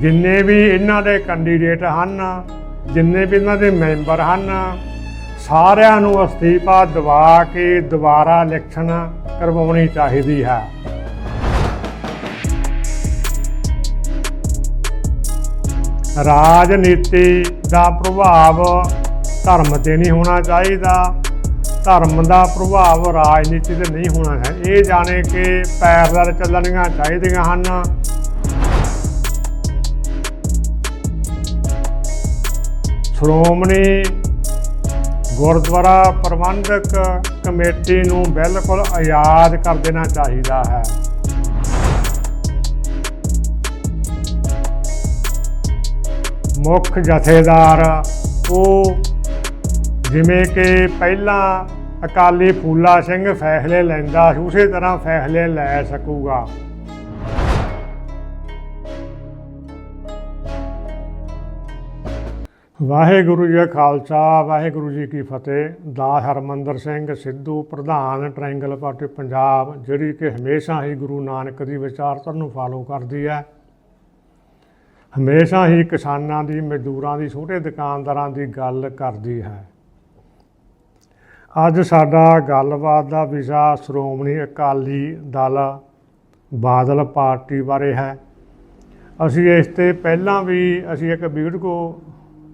ਜਿੰਨੇ ਵੀ ਇਹਨਾਂ ਦੇ ਕੈਂਡੀਡੇਟ ਹਨ, ਜਿੰਨੇ ਵੀ ਇਹਨਾਂ ਦੇ ਮੈਂਬਰ ਹਨ, ਸਾਰਿਆਂ ਨੂੰ ਅਸਤੀਫਾ ਦਵਾ ਕੇ ਦੁਬਾਰਾ ਇਲੈਕਸ਼ਨ ਕਰਵਾਉਣੀ ਚਾਹੀਦੀ ਹੈ। ਰਾਜਨੀਤੀ ਦਾ ਪ੍ਰਭਾਵ ਧਰਮ ਤੇ ਨਹੀਂ ਹੋਣਾ ਚਾਹੀਦਾ। ਧਰਮ ਦਾ ਪ੍ਰਭਾਵ ਰਾਜਨੀਤੀ ਤੇ ਨਹੀਂ ਹੋਣਾ ਹੈ ਇਹ ਜਾਣੇ ਕਿ ਪੈਰਲਲ ਚੱਲਣੀਆਂ ਚਾਹੀਦੀਆਂ ਹਨ। ਸ਼੍ਰੋਮਣੀ ਗੁਰਦੁਆਰਾ ਪ੍ਰਬੰਧਕ ਕਮੇਟੀ ਨੂੰ ਬਿਲਕੁਲ ਆਜ਼ਾਦ ਕਰ ਦੇਣਾ ਚਾਹੀਦਾ ਹੈ। ਮੁੱਖ ਜਥੇਦਾਰ ਉਹ ਜਿਵੇਂ ਕਿ ਪਹਿਲਾਂ ਅਕਾਲੀ ਫੂਲਾ ਸਿੰਘ ਫੈਸਲੇ ਲੈਂਦਾ ਉਸੇ ਤਰ੍ਹਾਂ ਫੈਸਲੇ ਲੈ ਸਕੂਗਾ। ਵਾਹਿਗੁਰੂ ਜੀ ਖਾਲਸਾ, ਵਾਹਿਗੁਰੂ ਜੀ ਕੀ ਫਤਿਹ। ਦਾ ਹਰਮੰਦਰ ਸਿੰਘ ਸਿੱਧੂ, ਪ੍ਰਧਾਨ ਟ੍ਰਾਇੰਗਲ ਪਾਰਟੀ ਪੰਜਾਬ, ਜਿਹੜੀ ਕਿ ਹਮੇਸ਼ਾ ਹੀ ਗੁਰੂ ਨਾਨਕ ਦੀ ਵਿਚਾਰਧਾਰਾ ਨੂੰ ਫਾਲੋ ਕਰਦੀ ਹੈ। ਹਮੇਸ਼ਾ ਹੀ ਕਿਸਾਨਾਂ ਦੀ, ਮਜ਼ਦੂਰਾਂ ਦੀ, ਛੋਟੇ ਦੁਕਾਨਦਾਰਾਂ ਦੀ ਗੱਲ ਕਰਦੀ ਹੈ। ਅੱਜ ਸਾਡਾ ਗੱਲਬਾਤ ਦਾ ਵਿਸ਼ਾ ਸ਼੍ਰੋਮਣੀ ਅਕਾਲੀ ਦਲ ਬਾਦਲ ਪਾਰਟੀ ਬਾਰੇ ਹੈ। ਅਸੀਂ ਇਸ ਤੇ ਪਹਿਲਾਂ ਵੀ, ਅਸੀਂ ਇੱਕ ਵੀਡੀਓ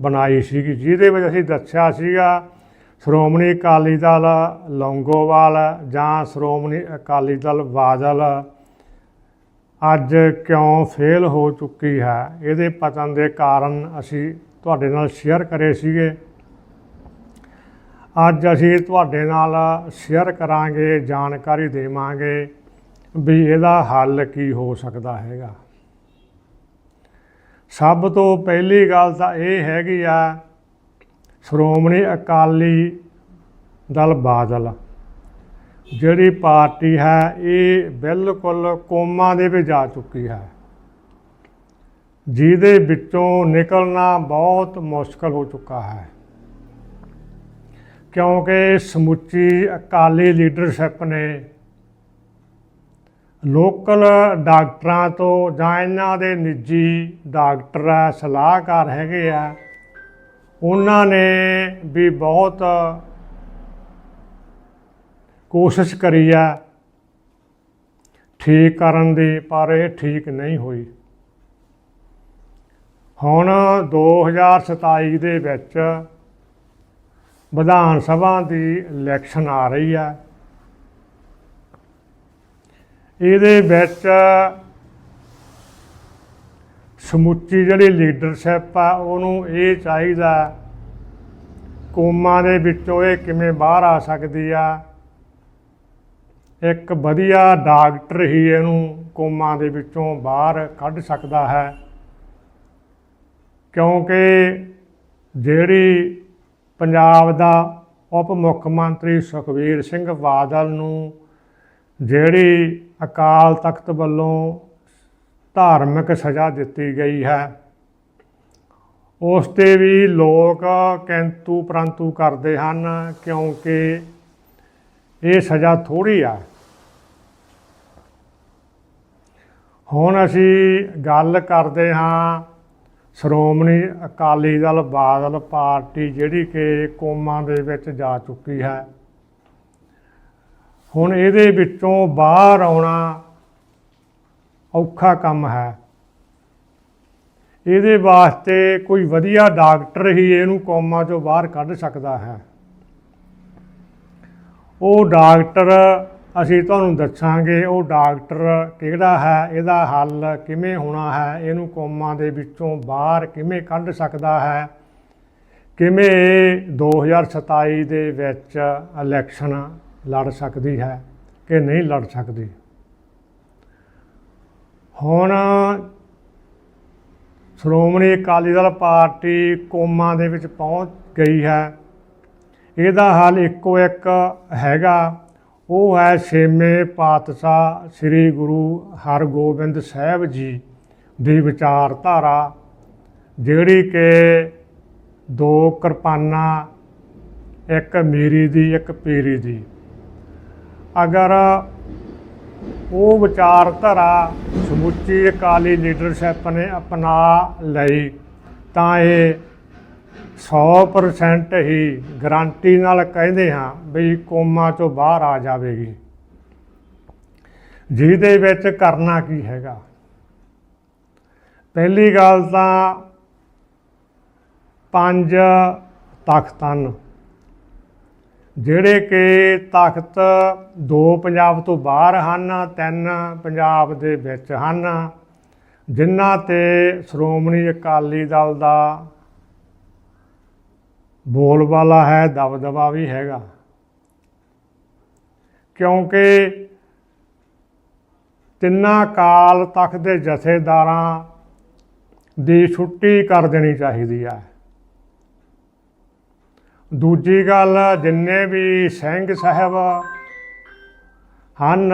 ਬਣਾਈ ਸੀਗੀ, ਜਿਹਦੇ ਵਿੱਚ ਅਸੀਂ ਦੱਸਿਆ ਸੀਗਾ, ਸ਼੍ਰੋਮਣੀ ਅਕਾਲੀ ਦਲ ਲੌਂਗੋਵਾਲ, ਜਾਂ ਸ਼੍ਰੋਮਣੀ ਅਕਾਲੀ ਦਲ ਬਾਦਲ, ਅੱਜ ਕਿਉਂ ਫੇਲ ਹੋ ਚੁੱਕੀ ਹੈ? ਇਹਦੇ ਪਤਨ ਦੇ ਕਾਰਨ ਅਸੀਂ ਤੁਹਾਡੇ ਨਾਲ ਸ਼ੇਅਰ ਕਰੇ ਸੀਗੇ। ਅੱਜ ਅਸੀਂ ਤੁਹਾਡੇ ਨਾਲ ਸ਼ੇਅਰ ਕਰਾਂਗੇ, ਜਾਣਕਾਰੀ ਦੇਵਾਂਗੇ ਵੀ ਇਹਦਾ ਹੱਲ ਕੀ ਹੋ ਸਕਦਾ ਹੈਗਾ। ਸਭ ਤੋਂ ਪਹਿਲੀ ਗੱਲ ਤਾਂ ਇਹ ਹੈਗੀ ਆ, ਸ਼੍ਰੋਮਣੀ ਅਕਾਲੀ ਦਲ ਬਾਦਲ। ਜਿਹੜੀ ਪਾਰਟੀ ਹੈ, ਇਹ ਬਿਲਕੁਲ ਕੋਮਾ ਦੇ ਵਿੱਚ ਜਾ ਚੁੱਕੀ ਹੈ। ਜਿਹਦੇ ਵਿੱਚੋਂ ਨਿਕਲਣਾ ਬਹੁਤ ਮੁਸ਼ਕਲ ਹੋ ਚੁੱਕਾ ਹੈ। ਕਿਉਂਕਿ ਸਮੁੱਚੀ ਅਕਾਲੀ ਲੀਡਰਸ਼ਿਪ ਨੇ ਲੋਕਲ ਡਾਕਟਰਾਂ ਤੋਂ ਜਾਂ ਇਹਨਾਂ ਦੇ ਨਿੱਜੀ ਡਾਕਟਰ ਆ, ਸਲਾਹਕਾਰ ਹੈਗੇ ਆ, ਉਹਨਾਂ ਨੇ ਵੀ ਬਹੁਤ ਕੋਸ਼ਿਸ਼ ਕਰੀ ਆ ਠੀਕ ਕਰਨ ਦੀ, ਪਰ ਇਹ ਠੀਕ ਨਹੀਂ ਹੋਈ। ਹੁਣ 2027 ਦੇ ਵਿੱਚ ਵਿਧਾਨ ਸਭਾ ਦੀ ਇਲੈਕਸ਼ਨ ਆ ਰਹੀ ਆ। ਇਹਦੇ ਵਿੱਚ ਸਮੁੱਚੀ ਜਿਹੜੀ ਲੀਡਰਸ਼ਿਪ ਆ, ਉਹਨੂੰ ਇਹ ਚਾਹੀਦਾ ਕੋਮਾ ਦੇ ਵਿੱਚੋਂ ਇਹ ਕਿਵੇਂ ਬਾਹਰ ਆ ਸਕਦੀ ਆ। ਇੱਕ ਵਧੀਆ ਡਾਕਟਰ ਹੀ ਇਹਨੂੰ ਕੋਮਾ ਦੇ ਵਿੱਚੋਂ ਬਾਹਰ ਕੱਢ ਸਕਦਾ ਹੈ। ਕਿਉਂਕਿ ਜਿਹੜੀ ਪੰਜਾਬ ਦਾ ਉਪ ਮੁੱਖ ਮੰਤਰੀ ਸੁਖਬੀਰ ਸਿੰਘ ਬਾਦਲ ਨੂੰ ਜਿਹੜੀ ਅਕਾਲ ਤਖਤ ਵੱਲੋਂ ਧਾਰਮਿਕ ਸਜ਼ਾ ਦਿੱਤੀ ਗਈ ਹੈ, ਉਸ ਤੇ ਵੀ ਲੋਕ ਕਿੰਤੂ ਪ੍ਰੰਤੂ ਕਰਦੇ ਹਨ ਕਿਉਂਕਿ ਇਹ ਸਜ਼ਾ ਥੋੜੀ ਆ। ਹੁਣ ਅਸੀਂ ਗੱਲ ਕਰਦੇ ਹਾਂ ਸ਼੍ਰੋਮਣੀ ਅਕਾਲੀ ਦਲ ਬਾਦਲ ਪਾਰਟੀ ਜਿਹੜੀ ਕਿ ਕੋਮਾ ਦੇ ਵਿੱਚ ਜਾ ਚੁੱਕੀ ਹੈ। ਹੁਣ ਇਹਦੇ ਵਿੱਚੋਂ ਬਾਹਰ ਆਉਣਾ ਔਖਾ ਕੰਮ ਹੈ। ਇਹਦੇ ਵਾਸਤੇ ਕੋਈ ਵਧੀਆ ਡਾਕਟਰ ਹੀ ਇਹਨੂੰ ਕੋਮਾ ਚੋਂ ਬਾਹਰ ਕੱਢ ਸਕਦਾ ਹੈ। ਉਹ ਡਾਕਟਰ, ਅਸੀਂ ਤੁਹਾਨੂੰ ਦੱਸਾਂਗੇ ਉਹ ਡਾਕਟਰ ਕਿਹੜਾ ਹੈ, ਇਹਦਾ ਹੱਲ ਕਿਵੇਂ ਹੋਣਾ ਹੈ, ਇਹਨੂੰ ਕੋਮਾ ਦੇ ਵਿੱਚੋਂ ਬਾਹਰ ਕਿਵੇਂ ਕੱਢ ਸਕਦਾ ਹੈ, ਕਿਵੇਂ ਇਹ 2027 ਦੇ ਵਿੱਚ ਇਲੈਕਸ਼ਨ ਲੜ ਸਕਦੀ ਹੈ ਕਿ ਨਹੀਂ ਲੜ ਸਕਦੀ। ਹੁਣ ਸ਼੍ਰੋਮਣੀ ਅਕਾਲੀ ਦਲ ਪਾਰਟੀ ਕੋਮਾ ਦੇ ਵਿੱਚ ਪਹੁੰਚ ਗਈ ਹੈ। ਇਹਦਾ ਹੱਲ ਇੱਕੋ ਇੱਕ ਹੈਗਾ। ਉਹ ਹੈ ਛੇਵੇਂ ਪਾਤਸ਼ਾਹ ਸ੍ਰੀ ਗੁਰੂ ਹਰਗੋਬਿੰਦ ਸਾਹਿਬ ਜੀ ਦੀ ਵਿਚਾਰਧਾਰਾ, ਜਿਹੜੀ ਕਿ ਦੋ ਕਿਰਪਾਨਾਂ, ਇੱਕ ਮੀਰੀ ਦੀ, ਇੱਕ ਪੀਰੀ ਦੀ। ਅਗਰ ਉਹ ਵਿਚਾਰਧਾਰਾ ਸਮੁੱਚੀ ਅਕਾਲੀ ਲੀਡਰਸ਼ਿਪ ਨੇ ਅਪਣਾ ਲਈ, ਤਾਂ ਇਹ 100% ਹੀ ਗਰੰਟੀ ਨਾਲ ਕਹਿੰਦੇ ਹਾਂ ਵੀ ਕੋਮਾ ਤੋਂ ਬਾਹਰ ਆ ਜਾਵੇਗੀ। ਜਿਹਦੇ ਵਿੱਚ ਕਰਨਾ ਕੀ ਹੈਗਾ? ਪਹਿਲੀ ਗੱਲ ਤਾਂ ਪੰਜ ਤਖਤ ਹਨ ਜਿਹੜੇ ਕਿ ਤਖਤ ਦੋ ਪੰਜਾਬ ਤੋਂ ਬਾਹਰ ਹਨ, ਤਿੰਨ ਪੰਜਾਬ ਦੇ ਵਿੱਚ ਹਨ, ਜਿਨ੍ਹਾਂ ਤੇ ਸ਼੍ਰੋਮਣੀ ਅਕਾਲੀ ਦਲ ਦਾ ਬੋਲਬਾਲਾ ਹੈ, ਦਬਦਬਾ ਵੀ ਹੈਗਾ। ਕਿਉਂਕਿ ਤਿੰਨਾਂ ਕਾਲ ਤਖਤ ਦੇ ਜਥੇਦਾਰਾਂ ਦੀ ਛੁੱਟੀ ਕਰ ਦੇਣੀ ਚਾਹੀਦੀ ਹੈ। ਦੂਜੀ ਗੱਲ, ਜਿੰਨੇ ਵੀ ਸਿੰਘ ਸਾਹਿਬ ਹਨ,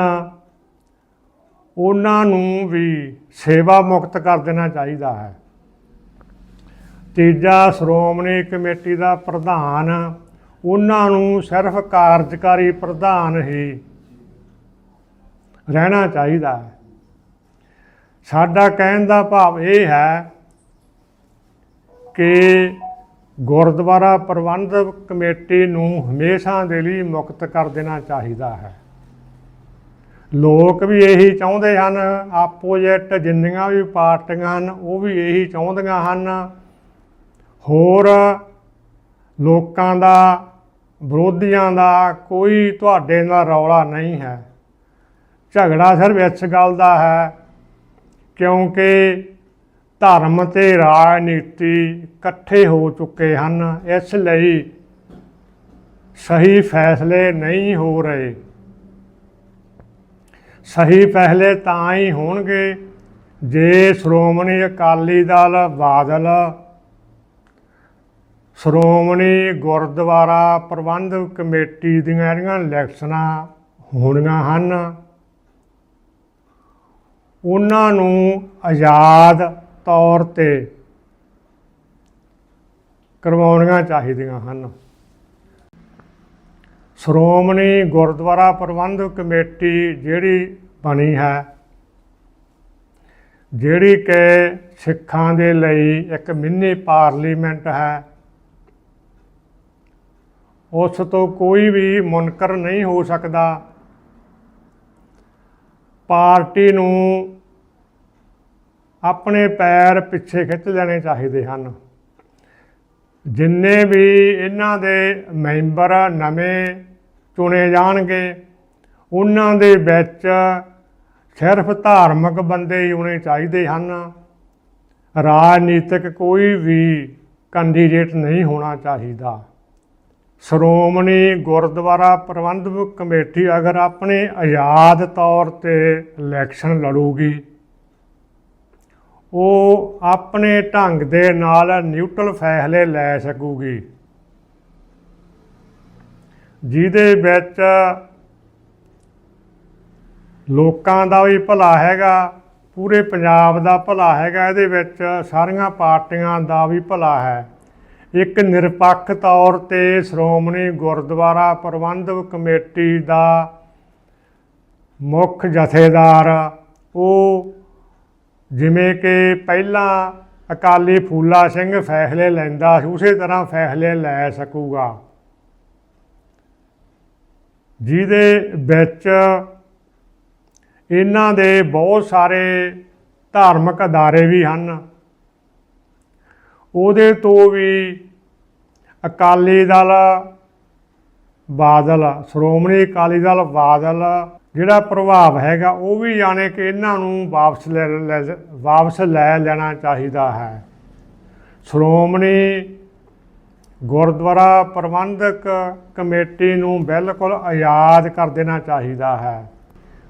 ਉਹਨਾਂ ਨੂੰ ਵੀ ਸੇਵਾ ਮੁਕਤ ਕਰ ਦੇਣਾ ਚਾਹੀਦਾ ਹੈ। ਤੀਜਾ ਸ਼੍ਰੋਮਣੀ ਕਮੇਟੀ ਦਾ ਪ੍ਰਧਾਨ, ਉਹਨਾਂ ਨੂੰ ਸਿਰਫ ਕਾਰਜਕਾਰੀ ਪ੍ਰਧਾਨ ਹੀ ਰਹਿਣਾ ਚਾਹੀਦਾ ਹੈ। ਸਾਡਾ ਕਹਿਣ ਦਾ ਭਾਵ ਇਹ ਹੈ ਕਿ ਗੁਰਦੁਆਰਾ ਪ੍ਰਬੰਧਕ ਕਮੇਟੀ ਨੂੰ ਹਮੇਸ਼ਾ ਦੇ ਲਈ ਮੁਕਤ ਕਰ ਦੇਣਾ ਚਾਹੀਦਾ ਹੈ। ਲੋਕ ਵੀ ਇਹੀ ਚਾਹੁੰਦੇ ਹਨ ਆਪੋਜੀਟ ਜਿੰਨੀਆਂ ਵੀ ਪਾਰਟੀਆਂ ਹਨ, ਉਹ ਵੀ ਇਹੀ ਚਾਹੁੰਦੀਆਂ ਹਨ। ਹੋਰ ਲੋਕਾਂ ਦਾ, ਵਿਰੋਧੀਆਂ ਦਾ ਕੋਈ ਤੁਹਾਡੇ ਨਾਲ ਰੌਲਾ ਨਹੀਂ ਹੈ। ਝਗੜਾ ਸਿਰਫ ਇਸ ਗੱਲ ਦਾ ਹੈ ਕਿਉਂਕਿ ਧਰਮ ਤੇ ਰਾਜਨੀਤੀ ਇਕੱਠੇ ਹੋ ਚੁੱਕੇ ਹਨ, ਇਸ ਲਈ ਸਹੀ ਫੈਸਲੇ ਨਹੀਂ ਹੋ ਰਹੇ। ਸਹੀ ਫੈਸਲੇ ਤਾਂ ਹੀ ਹੋਣਗੇ ਜੇ ਸ਼੍ਰੋਮਣੀ ਅਕਾਲੀ ਦਲ ਬਾਦਲ, ਸ਼੍ਰੋਮਣੀ ਗੁਰਦੁਆਰਾ ਪ੍ਰਬੰਧਕ ਕਮੇਟੀ ਦੀਆਂ ਜਿਹੜੀਆਂ ਇਲੈਕਸ਼ਨਾਂ ਹੋਣੀਆਂ ਹਨ, ਉਹਨਾਂ ਨੂੰ ਆਜ਼ਾਦ ਤੌਰ ਤੇ ਕਰਵਾਉਣੀਆਂ ਚਾਹੀਦੀਆਂ ਹਨ। ਸ਼੍ਰੋਮਣੀ ਗੁਰਦੁਆਰਾ ਪ੍ਰਬੰਧਕ ਕਮੇਟੀ ਜਿਹੜੀ ਬਣੀ ਹੈ, ਜਿਹੜੀ ਕਿ ਸਿੱਖਾਂ ਦੇ ਲਈ ਇੱਕ ਮਿੰਨੀ ਪਾਰਲੀਮੈਂਟ ਹੈ, ਉਸ ਤੋਂ ਕੋਈ ਵੀ ਮੁਨਕਰ ਨਹੀਂ ਹੋ ਸਕਦਾ। ਪਾਰਟੀ ਨੂੰ ਆਪਣੇ ਪੈਰ ਪਿੱਛੇ ਖਿੱਚ ਲੈਣੇ ਚਾਹੀਦੇ ਹਨ। ਜਿੰਨੇ ਵੀ ਇਹਨਾਂ ਦੇ ਮੈਂਬਰ ਨਵੇਂ ਚੁਣੇ ਜਾਣਗੇ, ਉਹਨਾਂ ਦੇ ਵਿੱਚ ਸਿਰਫ ਧਾਰਮਿਕ ਬੰਦੇ ਹੀ ਹੋਣੇ ਚਾਹੀਦੇ ਹਨ। ਰਾਜਨੀਤਿਕ ਕੋਈ ਵੀ ਕੈਂਡੀਡੇਟ ਨਹੀਂ ਹੋਣਾ ਚਾਹੀਦਾ। ਸ਼੍ਰੋਮਣੀ ਗੁਰਦੁਆਰਾ ਪ੍ਰਬੰਧਕ ਕਮੇਟੀ ਅਗਰ ਆਪਣੇ ਆਜ਼ਾਦ ਤੌਰ ਤੇ ਇਲੈਕਸ਼ਨ ਲੜੂਗੀ ਉਹ ਆਪਣੇ ਢੰਗ ਦੇ ਨਾਲ ਨਿਊਟਰਲ ਫੈਸਲੇ ਲੈ ਸਕੂਗੀ। ਜਿਹਦੇ ਵਿੱਚ ਲੋਕਾਂ ਦਾ ਵੀ ਭਲਾ ਹੈਗਾ, ਪੂਰੇ ਪੰਜਾਬ ਦਾ ਭਲਾ ਹੈਗਾ, ਇਹਦੇ ਵਿੱਚ ਸਾਰੀਆਂ ਪਾਰਟੀਆਂ ਦਾ ਵੀ ਭਲਾ ਹੈ। ਇੱਕ ਨਿਰਪੱਖ ਤੌਰ ਤੇ ਸ਼੍ਰੋਮਣੀ ਗੁਰਦੁਆਰਾ ਪ੍ਰਬੰਧਕ ਕਮੇਟੀ ਦਾ ਮੁੱਖ ਜਥੇਦਾਰ, ਉਹ ਜਿਵੇਂ ਕਿ ਪਹਿਲਾਂ ਅਕਾਲੀ ਫੂਲਾ ਸਿੰਘ ਫੈਸਲੇ ਲੈਂਦਾ ਉਸੇ ਤਰ੍ਹਾਂ ਫੈਸਲੇ ਲੈ ਸਕੂਗਾ। ਜਿਹਦੇ ਵਿੱਚ ਇਹਨਾਂ ਦੇ ਬਹੁਤ ਸਾਰੇ ਧਾਰਮਿਕ ਅਦਾਰੇ ਵੀ ਹਨ। ਉਹਦੇ ਤੋਂ ਵੀ ਅਕਾਲੀ ਦਲ ਬਾਦਲ, ਸ਼੍ਰੋਮਣੀ ਅਕਾਲੀ ਦਲ ਬਾਦਲ ਜਿਹੜਾ ਪ੍ਰਭਾਵ ਹੈਗਾ, ਉਹ ਵੀ ਜਾਣੇ ਕਿ ਇਹਨਾਂ ਨੂੰ ਵਾਪਸ ਲੈ ਲੈ- ਵਾਪਸ ਲੈ ਲੈਣਾ ਚਾਹੀਦਾ ਹੈ। ਸ਼੍ਰੋਮਣੀ ਗੁਰਦੁਆਰਾ ਪ੍ਰਬੰਧਕ ਕਮੇਟੀ ਨੂੰ ਬਿਲਕੁਲ ਆਜ਼ਾਦ ਕਰ ਦੇਣਾ ਚਾਹੀਦਾ ਹੈ।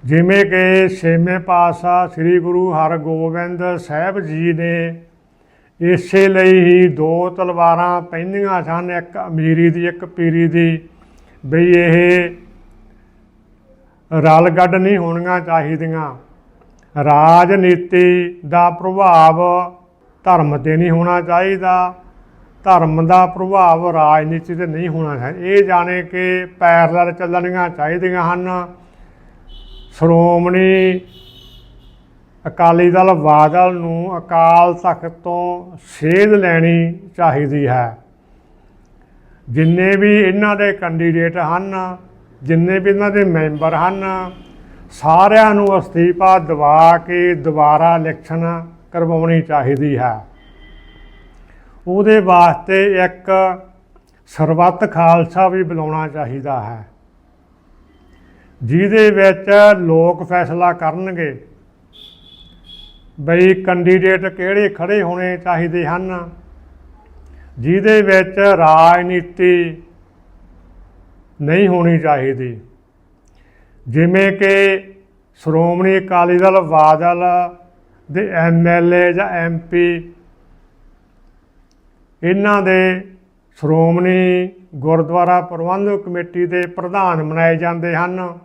ਜਿਵੇਂ ਕਿ ਛੇਵੇਂ ਪਾਤਸ਼ਾਹ ਸ੍ਰੀ ਗੁਰੂ ਹਰਗੋਬਿੰਦ ਸਾਹਿਬ ਜੀ ਨੇ ਇਸੇ ਲਈ ਹੀ ਦੋ ਤਲਵਾਰਾਂ ਪੈਂਦੀਆਂ ਸਨ, ਇੱਕ ਅਮੀਰੀ ਦੀ, ਇੱਕ ਪੀਰੀ ਦੀ, ਬਈ ਇਹ ਰਲ ਗੱਡ ਨਹੀਂ ਹੋਣੀਆਂ ਚਾਹੀਦੀਆਂ। ਰਾਜਨੀਤੀ ਦਾ ਪ੍ਰਭਾਵ ਧਰਮ ਤੇ ਨਹੀਂ ਹੋਣਾ ਚਾਹੀਦਾ। ਧਰਮ ਦਾ ਪ੍ਰਭਾਵ ਰਾਜਨੀਤੀ ਤੇ ਨਹੀਂ ਹੋਣਾ ਚਾਹੀਦਾ ਇਹ ਜਾਣੇ ਕਿ ਪੈਰਲਲ ਚੱਲਣੀਆਂ ਚਾਹੀਦੀਆਂ ਹਨ। ਸ਼੍ਰੋਮਣੀ ਅਕਾਲੀ ਦਲ ਬਾਦਲ ਨੂੰ ਅਕਾਲ ਤਖਤ ਤੋਂ ਸੇਧ ਲੈਣੀ ਚਾਹੀਦੀ ਹੈ। ਜਿੰਨੇ ਵੀ ਇਹਨਾਂ ਦੇ ਕੈਂਡੀਡੇਟ ਹਨ ਜਿੰਨੇ ਵੀ ਇਹਨਾਂ ਦੇ ਮੈਂਬਰ ਹਨ, ਸਾਰਿਆਂ ਨੂੰ ਅਸਤੀਫਾ ਦਵਾ ਕੇ ਦੁਬਾਰਾ ਇਲੈਕਸ਼ਨ ਕਰਵਾਉਣੀ ਚਾਹੀਦੀ ਹੈ। ਉਹਦੇ ਵਾਸਤੇ ਇੱਕ ਸਰਬੱਤ ਖਾਲਸਾ ਵੀ ਬੁਲਾਉਣਾ ਚਾਹੀਦਾ ਹੈ, ਜਿਹਦੇ ਵਿੱਚ ਲੋਕ ਫੈਸਲਾ ਕਰਨਗੇ ਬਈ ਕੈਂਡੀਡੇਟ ਕਿਹੜੇ ਖੜੇ ਹੋਣੇ ਚਾਹੀਦੇ ਹਨ, ਜਿਹਦੇ ਵਿੱਚ ਰਾਜਨੀਤੀ ਨਹੀਂ ਹੋਣੀ ਚਾਹੀਦੀ। ਜਿਵੇਂ ਕਿ ਸ਼੍ਰੋਮਣੀ ਅਕਾਲੀ ਦਲ, ਬਾਦਲ ਦੇ ਐਮਐਲਏ ਜਾਂ ਐਮਪੀ ਇਹਨਾਂ ਦੇ ਸ਼੍ਰੋਮਣੀ ਗੁਰਦੁਆਰਾ ਪ੍ਰਬੰਧਕ ਕਮੇਟੀ ਦੇ ਪ੍ਰਧਾਨ ਬਣਾਏ ਜਾਂਦੇ ਹਨ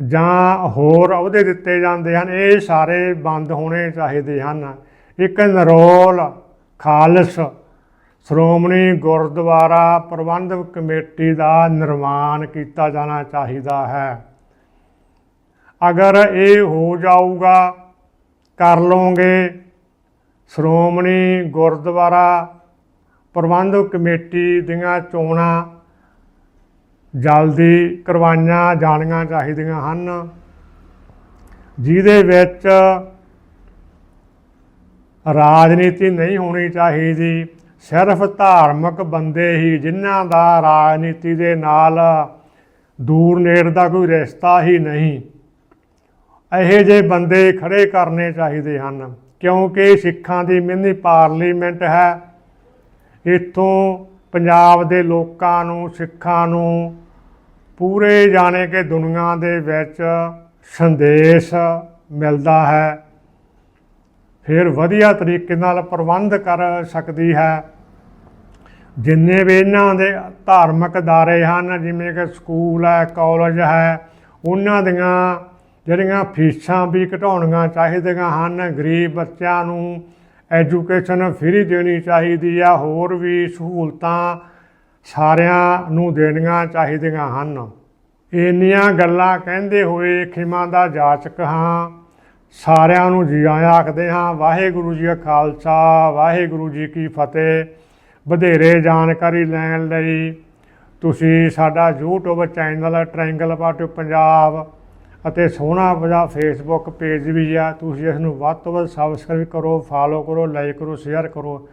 ਜਾਂ ਹੋਰ ਅਹੁਦੇ ਦਿੱਤੇ ਜਾਂਦੇ ਹਨ। ਇਹ ਸਾਰੇ ਬੰਦ ਹੋਣੇ ਚਾਹੀਦੇ ਹਨ। ਇੱਕ ਨਰੋਲ ਖਾਲਸ ਸ਼੍ਰੋਮਣੀ ਗੁਰਦੁਆਰਾ ਪ੍ਰਬੰਧਕ ਕਮੇਟੀ ਦਾ ਨਿਰਮਾਣ ਕੀਤਾ ਜਾਣਾ ਚਾਹੀਦਾ ਹੈ। ਅਗਰ ਇਹ ਹੋ ਜਾਊਗਾ, ਕਰ ਲਓਗੇ। ਸ਼੍ਰੋਮਣੀ ਗੁਰਦੁਆਰਾ ਪ੍ਰਬੰਧਕ ਕਮੇਟੀ ਦੀਆਂ ਚੋਣਾਂ ਜਲਦੀ ਕਰਵਾਈਆਂ ਜਾਣੀਆਂ ਚਾਹੀਦੀਆਂ ਹਨ। ਜਿਹਦੇ ਵਿੱਚ ਰਾਜਨੀਤੀ ਨਹੀਂ ਹੋਣੀ ਚਾਹੀਦੀ ਸਿਰਫ ਧਾਰਮਿਕ ਬੰਦੇ ਹੀ ਜਿਨ੍ਹਾਂ ਦਾ ਰਾਜਨੀਤੀ ਦੇ ਨਾਲ ਦੂਰ ਨੇੜ ਦਾ ਕੋਈ ਰਿਸ਼ਤਾ ਹੀ ਨਹੀਂ। ਇਹੋ ਜਿਹੇ ਬੰਦੇ ਖੜੇ ਕਰਨੇ ਚਾਹੀਦੇ ਹਨ, ਕਿਉਂਕਿ ਸਿੱਖਾਂ ਦੀ ਮਿੰਨੀ ਪਾਰਲੀਮੈਂਟ ਹੈ। ਇੱਥੋਂ ਪੰਜਾਬ ਦੇ ਲੋਕਾਂ ਨੂੰ, ਸਿੱਖਾਂ ਨੂੰ ਪੂਰੇ ਜਾਣੇ ਕਿ ਦੁਨੀਆ ਦੇ ਵਿੱਚ ਸੰਦੇਸ਼ ਮਿਲਦਾ ਹੈ। ਫਿਰ ਵਧੀਆ ਤਰੀਕੇ ਨਾਲ ਪ੍ਰਬੰਧ ਕਰ ਸਕਦੀ ਹੈ। ਜਿੰਨੇ ਵੀ ਇਹਨਾਂ ਦੇ ਧਾਰਮਿਕ ਅਦਾਰੇ ਹਨ, ਜਿਵੇਂ ਕਿ ਸਕੂਲ ਹੈ, ਕਾਲਜ ਹੈ, ਉਹਨਾਂ ਦੀਆਂ ਜਿਹੜੀਆਂ ਫੀਸਾਂ ਵੀ ਘਟਾਉਣੀਆਂ ਚਾਹੀਦੀਆਂ ਹਨ, ਗਰੀਬ ਬੱਚਿਆਂ ਨੂੰ ਐਜੂਕੇਸ਼ਨ ਫ੍ਰੀ ਦੇਣੀ ਚਾਹੀਦੀ ਆ ਹੋਰ ਵੀ ਸਹੂਲਤਾਂ ਸਾਰਿਆਂ ਨੂੰ ਦੇਣੀਆਂ ਚਾਹੀਦੀਆਂ ਹਨ। ਇੰਨੀਆਂ ਗੱਲਾਂ ਕਹਿੰਦੇ ਹੋਏ ਖਿਮਾ ਦਾ ਜਾਚਕ ਹਾਂ। ਸਾਰਿਆਂ ਨੂੰ ਜੀ ਆਇਆਂ ਆਖਦੇ ਹਾਂ, ਵਾਹਿਗੁਰੂ ਜੀ ਕਾ ਖਾਲਸਾ, ਵਾਹਿਗੁਰੂ ਜੀ ਕੀ ਫਤਿਹ। ਵਧੇਰੇ ਜਾਣਕਾਰੀ ਲੈਣ ਲਈ ਤੁਸੀਂ ਸਾਡਾ YouTube channel triangle party Punjab ਅਤੇ ਸੋਹਣਾ ਵਜਾ ਫੇਸਬੁੱਕ ਪੇਜ ਵੀ ਆ। ਤੁਸੀਂ ਇਸ ਨੂੰ ਵੱਧ ਤੋਂ ਵੱਧ ਸਬਸਕ੍ਰਾਈਬ ਕਰੋ ਫਾਲੋ ਕਰੋ ਲਾਈਕ ਕਰੋ ਸ਼ੇਅਰ ਕਰੋ।